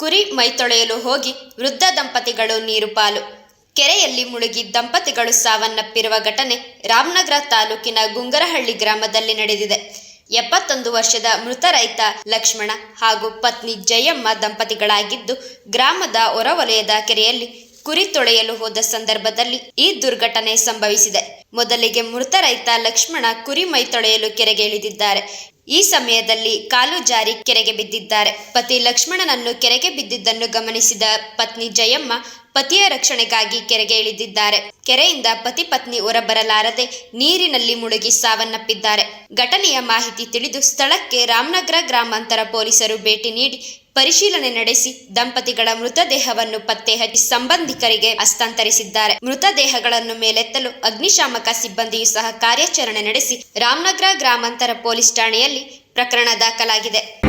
ಕುರಿ ಮೈತೊಳೆಯಲು ಹೋಗಿ ವೃದ್ಧ ದಂಪತಿಗಳು ನೀರು ಪಾಲು ಕೆರೆಯಲ್ಲಿ ಮುಳುಗಿ ದಂಪತಿಗಳು ಸಾವನ್ನಪ್ಪಿರುವ ಘಟನೆ ರಾಮನಗರ ತಾಲೂಕಿನ ಗುಂಗರಹಳ್ಳಿ ಗ್ರಾಮದಲ್ಲಿ ನಡೆದಿದೆ. ಎಪ್ಪತ್ತೊಂದು ವರ್ಷದ ಮೃತ ರೈತ ಲಕ್ಷ್ಮಣ ಹಾಗೂ ಪತ್ನಿ ಜಯಮ್ಮ ದಂಪತಿಗಳಾಗಿದ್ದು ಗ್ರಾಮದ ಹೊರವಲಯದ ಕೆರೆಯಲ್ಲಿ ಕುರಿ ತೊಳೆಯಲು ಹೋದ ಸಂದರ್ಭದಲ್ಲಿ ಈ ದುರ್ಘಟನೆ ಸಂಭವಿಸಿದೆ. ಮೊದಲಿಗೆ ಮೃತ ರೈತ ಲಕ್ಷ್ಮಣ ಕುರಿ ಮೈ ತೊಳೆಯಲು ಕೆರೆಗೆ ಇಳಿದಿದ್ದಾರೆ. ಈ ಸಮಯದಲ್ಲಿ ಕಾಲು ಜಾರಿ ಕೆರೆಗೆ ಬಿದ್ದಿದ್ದಾರೆ. ಪತಿ ಲಕ್ಷ್ಮಣನನ್ನು ಕೆರೆಗೆ ಬಿದ್ದಿದ್ದನ್ನು ಗಮನಿಸಿದ ಪತ್ನಿ ಜಯಮ್ಮ ಪತಿಯ ರಕ್ಷಣೆಗಾಗಿ ಕೆರೆಗೆ ಇಳಿದಿದ್ದಾರೆ. ಕೆರೆಯಿಂದ ಪತಿ ಪತ್ನಿ ಹೊರಬರಲಾರದೆ ನೀರಿನಲ್ಲಿ ಮುಳುಗಿ ಸಾವನ್ನಪ್ಪಿದ್ದಾರೆ. ಘಟನೆಯ ಮಾಹಿತಿ ತಿಳಿದು ಸ್ಥಳಕ್ಕೆ ರಾಮನಗರ ಗ್ರಾಮಾಂತರ ಪೊಲೀಸರು ಭೇಟಿ ನೀಡಿ ಪರಿಶೀಲನೆ ನಡೆಸಿ ದಂಪತಿಗಳ ಮೃತದೇಹವನ್ನು ಪತ್ತೆ ಹಚ್ಚಿ ಸಂಬಂಧಿಕರಿಗೆ ಹಸ್ತಾಂತರಿಸಿದ್ದಾರೆ. ಮೃತದೇಹಗಳನ್ನು ಮೇಲೆತ್ತಲು ಅಗ್ನಿಶಾಮಕ ಸಿಬ್ಬಂದಿಯು ಸಹ ಕಾರ್ಯಾಚರಣೆ ನಡೆಸಿ ರಾಮನಗರ ಗ್ರಾಮಾಂತರ ಪೊಲೀಸ್ ಠಾಣೆಯಲ್ಲಿ ಪ್ರಕರಣ ದಾಖಲಾಗಿದೆ.